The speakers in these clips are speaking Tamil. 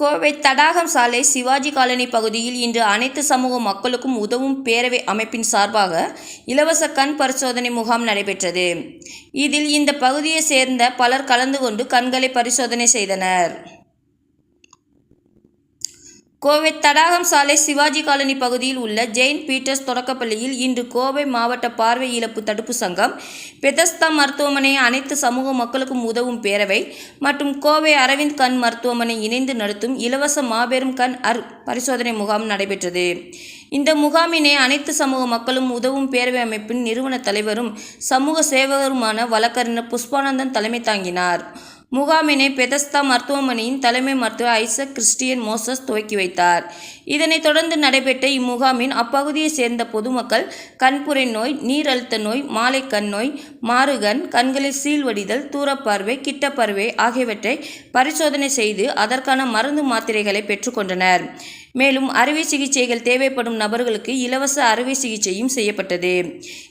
கோவை தடாகம் சாலை சிவாஜி காலனி பகுதியில் இன்று அனைத்து சமூக மக்களுக்கும் உதவும் பேரவை அமைப்பின் சார்பாக இலவச கண் பரிசோதனை முகாம் நடைபெற்றது. இதில் இந்த பகுதியை சேர்ந்த பலர் கலந்து கொண்டு கண்களை பரிசோதனை செய்தனர். கோவை தடாகம் சாலை சிவாஜி காலனி பகுதியில் உள்ள ஜெயின் பீட்டர்ஸ் தொடக்கப்பள்ளியில் இன்று கோவை மாவட்ட பார்வை இழப்பு தடுப்பு சங்கம் பெதஸ்தா மருத்துவமனை அனைத்து சமூக மக்களுக்கும் உதவும் பேரவை மற்றும் கோவை அரவிந்த் கண் மருத்துவமனை இணைந்து நடத்தும் இலவச மாபெரும் கண் அர் பரிசோதனை முகாம் நடைபெற்றது. இந்த முகாமினை அனைத்து சமூக மக்களும் உதவும் பேரவை அமைப்பின் நிறுவன தலைவரும் சமூக சேவகருமான வழக்கறிஞர் புஷ்பானந்தன் தலைமை தாங்கினார். முகாமினை பெதஸ்தா மருத்துவமனையின் தலைமை மருத்துவர் ஐசக் கிறிஸ்டியன் மோசஸ் துவக்கி வைத்தார். இதனைத் தொடர்ந்து நடைபெற்ற இம்முகாமின் அப்பகுதியைச் சேர்ந்த பொதுமக்கள் கண்புரை நோய் நீரழுத்த நோய் மாலை கண் நோய் மாறுகண் கண்களில் சீழ்வடிதல் தூரப்பார்வை கிட்டப்பார்வை ஆகியவற்றை பரிசோதனை செய்து அதற்கான மருந்து மாத்திரைகளை பெற்றுக்கொண்டனர் மேலும் அறுவை சிகிச்சைகள் தேவைப்படும் நபர்களுக்கு இலவச அறுவை சிகிச்சையும் செய்யப்பட்டது.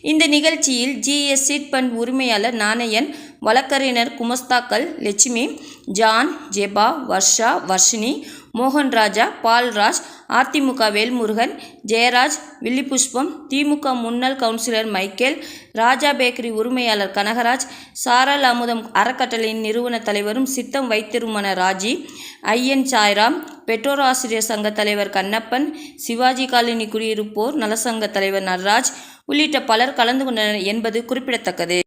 இந்த நிகழ்ச்சியில் ஜிஎஸ் சீட் பண்ட் உரிமையாளர் நாணயன் வழக்கறிஞர் குமஸ்தாக்கள் லட்சுமி ஜான் ஜெபா வர்ஷா வர்ஷினி மோகன்ராஜா பால்ராஜ் அதிமுக வேல்முருகன் ஜெயராஜ் வில்லிபுஷ்பம் திமுக முன்னாள் கவுன்சிலர் மைக்கேல் ராஜா பேக்கரி உரிமையாளர் கனகராஜ் சாரல் அமுதம் அறக்கட்டளையின் நிறுவன தலைவரும் சித்தம் வைத்திருமன ராஜி ஐயன் சாய்ராம் பெற்றோர் ஆசிரியர் சங்க தலைவர் கண்ணப்பன் சிவாஜி காலனி குடியிருப்போர் நலசங்க தலைவர் நடராஜ் உள்ளிட்ட பலர் கலந்து கொண்டனர் என்பது குறிப்பிடத்தக்கது.